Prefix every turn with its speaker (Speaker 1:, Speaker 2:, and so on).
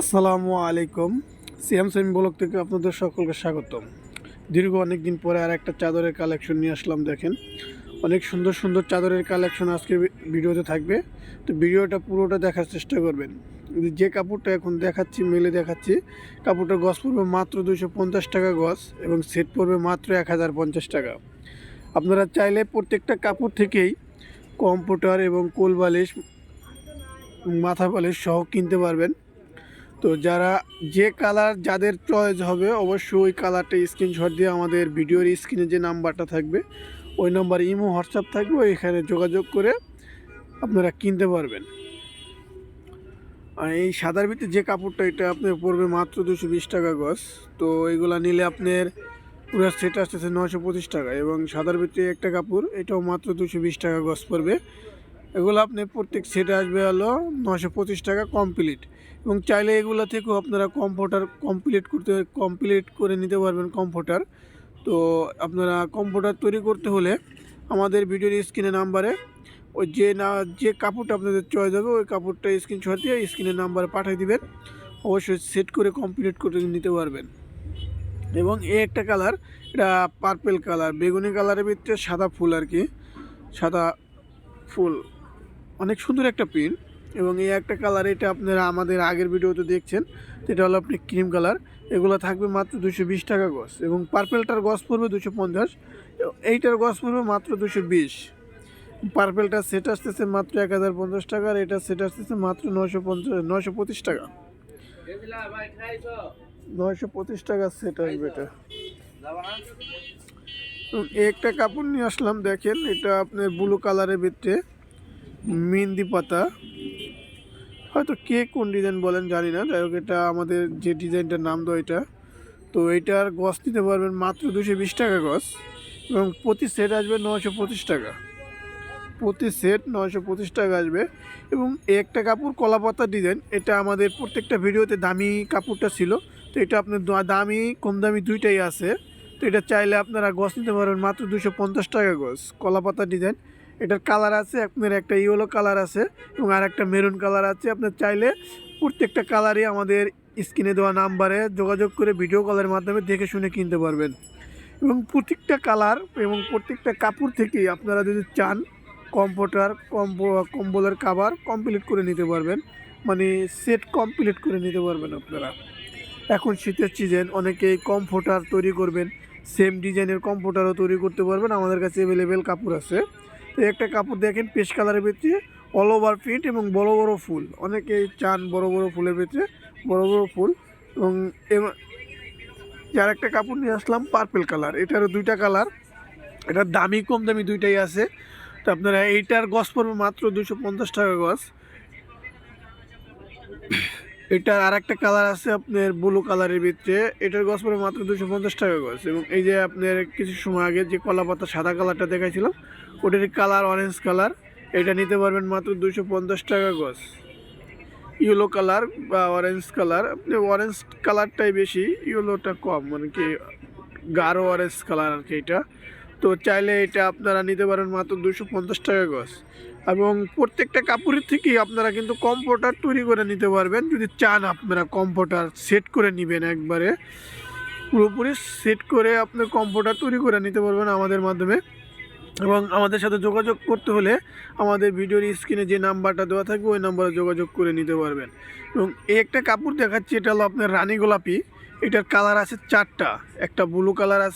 Speaker 1: আসসালামু আলাইকুম। CM semi block থেকে আপনাদের সকলকে স্বাগতম। দীর্ঘ অনেক দিন পরে আর একটা চাদরের কালেকশন নিয়ে আসলাম, দেখেন। অনেক সুন্দর সুন্দর চাদরের কালেকশন আজকে ভিডিওতে থাকবে। তো ভিডিওটা পুরোটা দেখার চেষ্টা করবেন। যে কাপড়টা এখন দেখাচ্ছি, মেলে দেখাচ্ছি, কাপড়টার গজ পড়বে মাত্র দুশো টাকা গজ এবং সেট পড়বে মাত্র এক হাজার পঞ্চাশ টাকা। আপনারা চাইলে প্রত্যেকটা কাপড় থেকেই কম্পিউটার এবং কোল বালিশ, মাথা বালিশ সহ কিনতে পারবেন। তো যারা যে কালার যাদের চয়েস হবে, অবশ্যই ওই কালারটা স্ক্রিনশট দিয়ে আমাদের ভিডিওর স্ক্রিনে যে নাম্বারটা থাকবে, ওই নাম্বার ইমো, হোয়াটসঅ্যাপ থাকবে এখানে যোগাযোগ করে আপনারা কিনতে পারবেন। আর এই সাদার ভিতরে যে কাপড়টা, এটা আপনার পড়বে মাত্র দুশো বিশ টাকা গজ। তো এগুলা নিলে আপনার পুরো সেট আসতেছে নশো পঁচিশ টাকা এবং সাদার ভিতরে একটা কাপড়, এটাও মাত্র দুশো বিশ টাকা গজ পড়বে। এগুলো আপনি প্রত্যেক সেটে আসবে হলো নশো পঁচিশ টাকা কমপ্লিট এবং চাইলে এগুলো থেকেও আপনারা কম্পিউটার কমপ্লিট করতে কমপ্লিট করে নিতে পারবেন কম্পিউটার তো আপনারা কম্পিউটার তৈরি করতে হলে আমাদের ভিডিওর স্ক্রিনে নাম্বারে ওই যে না, যে কাপড়টা আপনাদের চয়েস হবে, ওই কাপড়টা স্ক্রিনশট দিয়ে স্ক্রিনের নাম্বারে পাঠিয়ে দিবেন। অবশ্যই সেট করে কমপ্লিট করে নিতে পারবেন। এবং এ একটা কালার এটা পার্পেল কালার বেগুনি কালারের ভিতরে সাদা ফুল আর কি, সাদা ফুল। অনেক সুন্দর একটা প্রিন্ট এবং এই একটা কালার এটা আপনারা আমাদের আগের ভিডিওতে দেখছেন, যেটা হলো আপনি ক্রিম কালার এগুলো থাকবে মাত্র দুশো বিশ টাকা গজ এবং পার্পেলটার গজ পড়বে দুশো পঞ্চাশ। এইটার গজ পড়বে মাত্র দুশো বিশ। পার্পেলটা সেট আসতেছে মাত্র এক হাজার পঞ্চাশ টাকা আর এটা সেট আসতেছে মাত্র নশো পঞ্চাশ নশো পঁচিশ টাকা। নয়শো পঁচিশ টাকা সেট আসবে এটা। একটা কাপড় নিয়ে আসলাম, দেখেন এটা আপনার ব্লু কালারের ভিতরে। মেহেন্দি পাতা। হয়তো কে কোন ডিজাইন বলেন জানি না। যাই হোক, এটা আমাদের যে ডিজাইনটার নাম দেওয়া এটা। তো এইটার গছ নিতে পারবেন মাত্র দুশো বিশ টাকা গছ এবং প্রতি সেট আসবে নশো পঁচিশ টাকা। প্রতি সেট নশো পঁচিশ টাকা আসবে এবং একটা কাপড় কলাপাতা ডিজাইন এটা আমাদের প্রত্যেকটা ভিডিওতে দামি কাপড়টা ছিল। তো এটা আপনার দামি, কম দামি দুইটাই আছে। তো এটা চাইলে আপনারা গছ নিতে পারবেন মাত্র দুশো পঞ্চাশ টাকা গছ কলাপাতা ডিজাইন এটার কালার আছে, আপনার একটা ইয়েলো কালার আছে এবং আর একটা মেরুন কালার আছে। আপনার চাইলে প্রত্যেকটা কালারই আমাদের স্ক্রিনে দেওয়া নাম্বারে যোগাযোগ করে ভিডিও কলের মাধ্যমে দেখে শুনে কিনতে পারবেন। এবং প্রত্যেকটা কালার এবং প্রত্যেকটা কাপড় থেকেই আপনারা যদি চান কম্পিউটার কম্বলের কাভার কমপ্লিট করে নিতে পারবেন। মানে সেট কমপ্লিট করে নিতে পারবেন আপনারা। এখন শীতের সিজন অনেকেই কমফোর্টার তৈরি করবেন সেম ডিজাইনের কম্পোটারও তৈরি করতে পারবেন। আমাদের কাছে অ্যাভেলেবেল কাপড় আছে। তো একটা কাপড় দেখেন পেশ কালারের ভিতরে অল ওভার প্রিন্ট এবং বড় বড় ফুল। অনেকেই চান বড় বড় ফুলের ভিতরে বড় বড় ফুল এবং যার একটা কাপড় নিয়ে আসলাম পার্পেল কালার এটারও দুইটা কালার এটার দামি কম দামি দুইটাই আছে। তো আপনারা এইটার গছ পড়বে মাত্র দুশো পঞ্চাশ টাকা গছ। এটার আর একটা কালার আছে আপনার ব্লু কালারের ভিতরে। এটার গছ পড়বে মাত্র দুশো পঞ্চাশ টাকা গছ। এবং এই যে আপনার কিছু সময় আগে যে কলা পাতা সাদা কালারটা দেখাইছিলাম, ওটার কালার অরেঞ্জ কালার। এটা নিতে পারবেন মাত্র দুশো পঞ্চাশ টাকা গছ। ইয়েলো কালার বা অরেঞ্জ কালার। আপনি অরেঞ্জ কালারটাই বেশি ইয়েলোটা কম। মানে কি গাঢ় অরেঞ্জ কালার আর কি এটা। তো চাইলে এটা আপনারা নিতে পারেন মাত্র দুশো পঞ্চাশ টাকা গজ। এবং প্রত্যেকটা কাপড়ের থেকেই আপনারা কিন্তু কম্পিউটার তৈরি করে নিতে পারবেন। যদি চান আপনারা কম্পিউটার সেট করে নেবেন একবারে। পুরোপুরি সেট করে আপনার কম্পিউটার তৈরি করে নিতে পারবেন আমাদের মাধ্যমে। এবং আমাদের সাথে যোগাযোগ করতে হলে আমাদের ভিডিওর স্ক্রিনে যে নাম্বারটা দেওয়া থাকবে, ওই নাম্বারে যোগাযোগ করে নিতে পারবেন। এবং এই একটা কাপড় দেখাচ্ছি, এটা হলো আপনার রানী গোলাপি। এটার কালার আছে চারটা। একটা ব্লু কালার আছে।